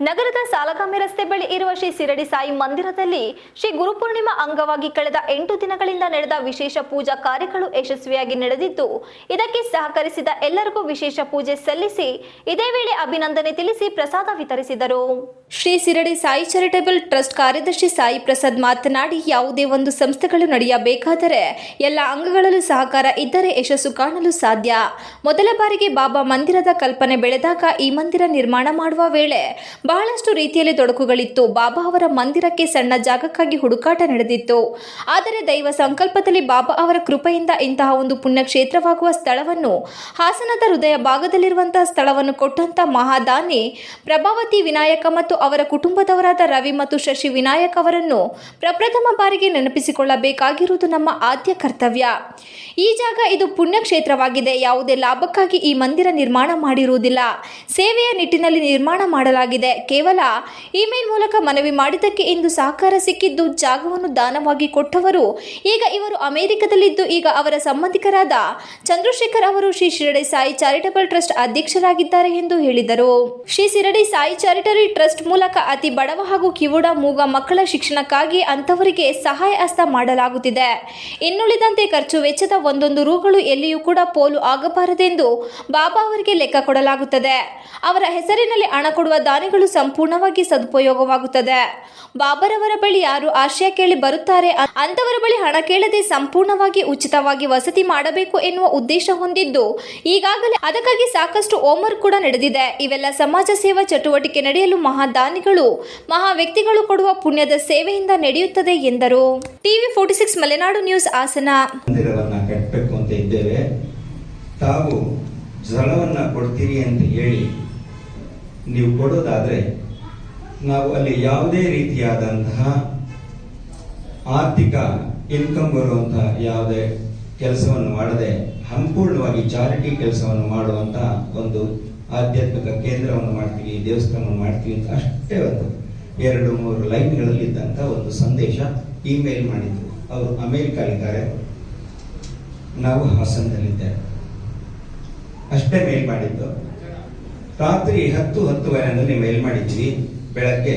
ಬೆಳಗಾವಿ ರಸ್ತೆ ಬಳಿ ಇರುವ ಶ್ರೀ ಸಿರಡಿ ಸಾಯಿ ಮಂದಿರದಲ್ಲಿ ಶ್ರೀ ಗುರುಪೂರ್ಣಿಮಾ ಅಂಗವಾಗಿ ಕಳೆದ ಎಂಟು ದಿನಗಳಿಂದ ನಡೆದ ವಿಶೇಷ ಪೂಜಾ ಕಾರ್ಯಗಳು ಯಶಸ್ವಿಯಾಗಿ ನಡೆದಿದ್ದು, ಇದಕ್ಕೆ ಸಹಕರಿಸಿದ ಎಲ್ಲರಿಗೂ ವಿಶೇಷ ಪೂಜೆ ಸಲ್ಲಿಸಿ ಇದೇ ವೇಳೆ ಅಭಿನಂದನೆ ತಿಳಿಸಿ ಪ್ರಸಾದ ವಿತರಿಸಿದರು. ಶ್ರೀ ಸಿರಡಿ ಸಾಯಿ ಚಾರಿಟೇಬಲ್ ಟ್ರಸ್ಟ್ ಕಾರ್ಯದರ್ಶಿ ಸಾಯಿ ಪ್ರಸಾದ್ ಮಾತನಾಡಿ, ಯಾವುದೇ ಒಂದು ಸಂಸ್ಥೆಗಳು ನಡೆಯಬೇಕಾದರೆ ಎಲ್ಲ ಅಂಗಗಳಲ್ಲೂ ಸಹಕಾರ ಇದ್ದರೆ ಯಶಸ್ಸು ಕಾಣಲು ಸಾಧ್ಯ. ಮೊದಲ ಬಾರಿಗೆ ಬಾಬಾ ಮಂದಿರದ ಕಲ್ಪನೆ ಬೆಳೆದಾಗ ಈ ಮಂದಿರ ನಿರ್ಮಾಣ ಮಾಡುವ ವೇಳೆ ಬಹಳಷ್ಟು ರೀತಿಯಲ್ಲಿ ತೊಡಕುಗಳಿತ್ತು. ಬಾಬಾ ಅವರ ಮಂದಿರಕ್ಕೆ ಸಣ್ಣ ಜಾಗಕ್ಕಾಗಿ ಹುಡುಕಾಟ ನಡೆದಿತ್ತು. ಆದರೆ ದೈವ ಸಂಕಲ್ಪದಲ್ಲಿ ಬಾಬಾ ಅವರ ಕೃಪೆಯಿಂದ ಇಂತಹ ಒಂದು ಪುಣ್ಯಕ್ಷೇತ್ರವಾಗುವ ಸ್ಥಳವನ್ನು, ಹಾಸನದ ಹೃದಯ ಭಾಗದಲ್ಲಿರುವಂತಹ ಸ್ಥಳವನ್ನು ಕೊಟ್ಟಂತ ಮಹಾದಾನಿ, ಪ್ರಭಾವತಿ ವಿನಾಯಕ ಮತ್ತು ಅವರ ಕುಟುಂಬದವರಾದ ರವಿ ಮತ್ತು ಶಶಿ ವಿನಾಯಕ್ ಅವರನ್ನು ಪ್ರಪ್ರಥಮ ಬಾರಿಗೆ ನೆನಪಿಸಿಕೊಳ್ಳಬೇಕಾಗಿರುವುದು ನಮ್ಮ ಆದ್ಯ ಕರ್ತವ್ಯ. ಈ ಜಾಗ ಇದು ಪುಣ್ಯಕ್ಷೇತ್ರವಾಗಿದೆ. ಯಾವುದೇ ಲಾಭಕ್ಕಾಗಿ ಈ ಮಂದಿರ ನಿರ್ಮಾಣ ಮಾಡಿರುವುದಿಲ್ಲ. ಸೇವೆಯ ನಿಟ್ಟಿನಲ್ಲಿ ನಿರ್ಮಾಣ ಮಾಡಲಾಗಿದೆ. ಕೇವಲ ಇಮೇಲ್ ಮೂಲಕ ಮನವಿ ಮಾಡಿದ್ದಕ್ಕೆ ಇಂದು ಸಹಕಾರ ಸಿಕ್ಕಿದ್ದು ಜಾಗವನ್ನು ದಾನವಾಗಿ ಕೊಟ್ಟವರು. ಈಗ ಇವರು ಅಮೆರಿಕದಲ್ಲಿದ್ದು ಈಗ ಅವರ ಸಂಬಂಧಿಕರಾದ ಚಂದ್ರಶೇಖರ್ ಅವರು ಶ್ರೀ ಶಿರಡಿ ಸಾಯಿ ಚಾರಿಟಬಲ್ ಟ್ರಸ್ಟ್ ಅಧ್ಯಕ್ಷರಾಗಿದ್ದಾರೆ ಎಂದು ಹೇಳಿದರು. ಶ್ರೀ ಶಿರಡಿ ಸಾಯಿ ಚಾರಿಟರಿ ಟ್ರಸ್ಟ್ ಮೂಲಕ ಅತಿ ಬಡವ ಹಾಗೂ ಕಿವುಡ ಮೂಗ ಮಕ್ಕಳ ಶಿಕ್ಷಣಕ್ಕಾಗಿ ಅಂತವರಿಗೆ ಸಹಾಯ ಹಸ್ತ ಮಾಡಲಾಗುತ್ತಿದೆ. ಇನ್ನುಳಿದಂತೆ ಖರ್ಚು ವೆಚ್ಚದ ಒಂದೊಂದು ರೂಗಳು ಎಲ್ಲಿಯೂ ಕೂಡ ಪೋಲು ಆಗಬಾರದೆಂದು ಬಾಬಾ ಅವರಿಗೆ ಲೆಕ್ಕ ಕೊಡಲಾಗುತ್ತದೆ. ಅವರ ಹೆಸರಿನಲ್ಲಿ ಹಣ ಕೊಡುವ ದಾನಿಗಳು ಸಂಪೂರ್ಣವಾಗಿ ಸದುಪಯೋಗವಾಗುತ್ತದೆ. ಬಾಬರವರ ಬಳಿ ಯಾರು ಆಶಯ ಕೇಳಿ ಬರುತ್ತಾರೆ, ಅಂತವರ ಬಳಿ ಹಣ ಕೇಳದೆ ಸಂಪೂರ್ಣವಾಗಿ ಉಚಿತವಾಗಿ ವಸತಿ ಮಾಡಬೇಕು ಎನ್ನುವ ಉದ್ದೇಶ ಹೊಂದಿದ್ದು, ಈಗಾಗಲೇ ಅದಕ್ಕಾಗಿ ಸಾಕಷ್ಟು ಓಮರ್ ಕೂಡ ನಡೆದಿದೆ. ಇವೆಲ್ಲ ಸಮಾಜ ಸೇವಾ ಚಟುವಟಿಕೆ ನಡೆಯಲು ಮಹಾದಾನಿಗಳು ಮಹಾ ವ್ಯಕ್ತಿಗಳು ಕೊಡುವ ಪುಣ್ಯದ ಸೇವೆಯಿಂದ ನಡೆಯುತ್ತದೆ ಎಂದರು. TV forty six Malenadu news Hassan. ತಾವು ಜಲವನ್ನ ಕೊಡ್ತೀರಿ ಅಂತ ಹೇಳಿ ನೀವು ಕೊಡೋದಾದ್ರೆ ನಾವು ಅಲ್ಲಿ ಯಾವುದೇ ರೀತಿಯಾದಂತಹ ಆರ್ಥಿಕ ಇನ್ಕಮ್ ಬರುವಂತಹ ಯಾವುದೇ ಕೆಲಸವನ್ನು ಮಾಡದೆ ಸಂಪೂರ್ಣವಾಗಿ ಚಾರಿಟಿ ಕೆಲಸವನ್ನು ಮಾಡುವಂತಹ ಒಂದು ಆಧ್ಯಾತ್ಮಿಕ ಕೇಂದ್ರವನ್ನು ಮಾಡ್ತೀವಿ, ದೇವಸ್ಥಾನವನ್ನು ಮಾಡ್ತೀವಿ ಅಂತ ಅಷ್ಟೇ ಒಂದು ಎರಡು, ಮೂರು ಲೈನ್ಗಳಲ್ಲಿ ಇದ್ದಂಥ ಒಂದು ಸಂದೇಶ ಇಮೇಲ್ ಮಾಡಿದ್ರು. ಅವರು ಅಮೆರಿಕಲ್ಲಿದ್ದಾರೆ ನಾವು ಹಾಸನದಲ್ಲಿದ್ದೇವೆ. ಅಷ್ಟೇ ಮೇಲ್ ಮಾಡಿದ್ದು. ರಾತ್ರಿ ಹತ್ತು ಹತ್ತುವರೆನಲ್ಲಿ ಮೇಲ್ ಮಾಡಿದ್ವಿ ಬೆಳಗ್ಗೆ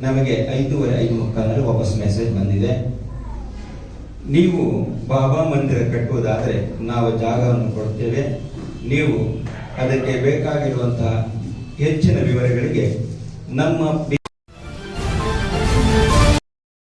ನಮಗೆ ಐದೂವರೆ, ಐದು ಮುಕ್ಕಾಲಲ್ಲಿ ವಾಪಸ್ ಮೆಸೇಜ್ ಬಂದಿದೆ. ನೀವು ಬಾಬಾ ಮಂದಿರ ಕಟ್ಟುವುದಾದರೆ ನಾವು ಜಾಗವನ್ನು ಕೊಡ್ತೇವೆ. ನೀವು ಅದಕ್ಕೆ ಬೇಕಾಗಿರುವಂತಹ ಹೆಚ್ಚಿನ ವಿವರಗಳಿಗೆ ನಮ್ಮ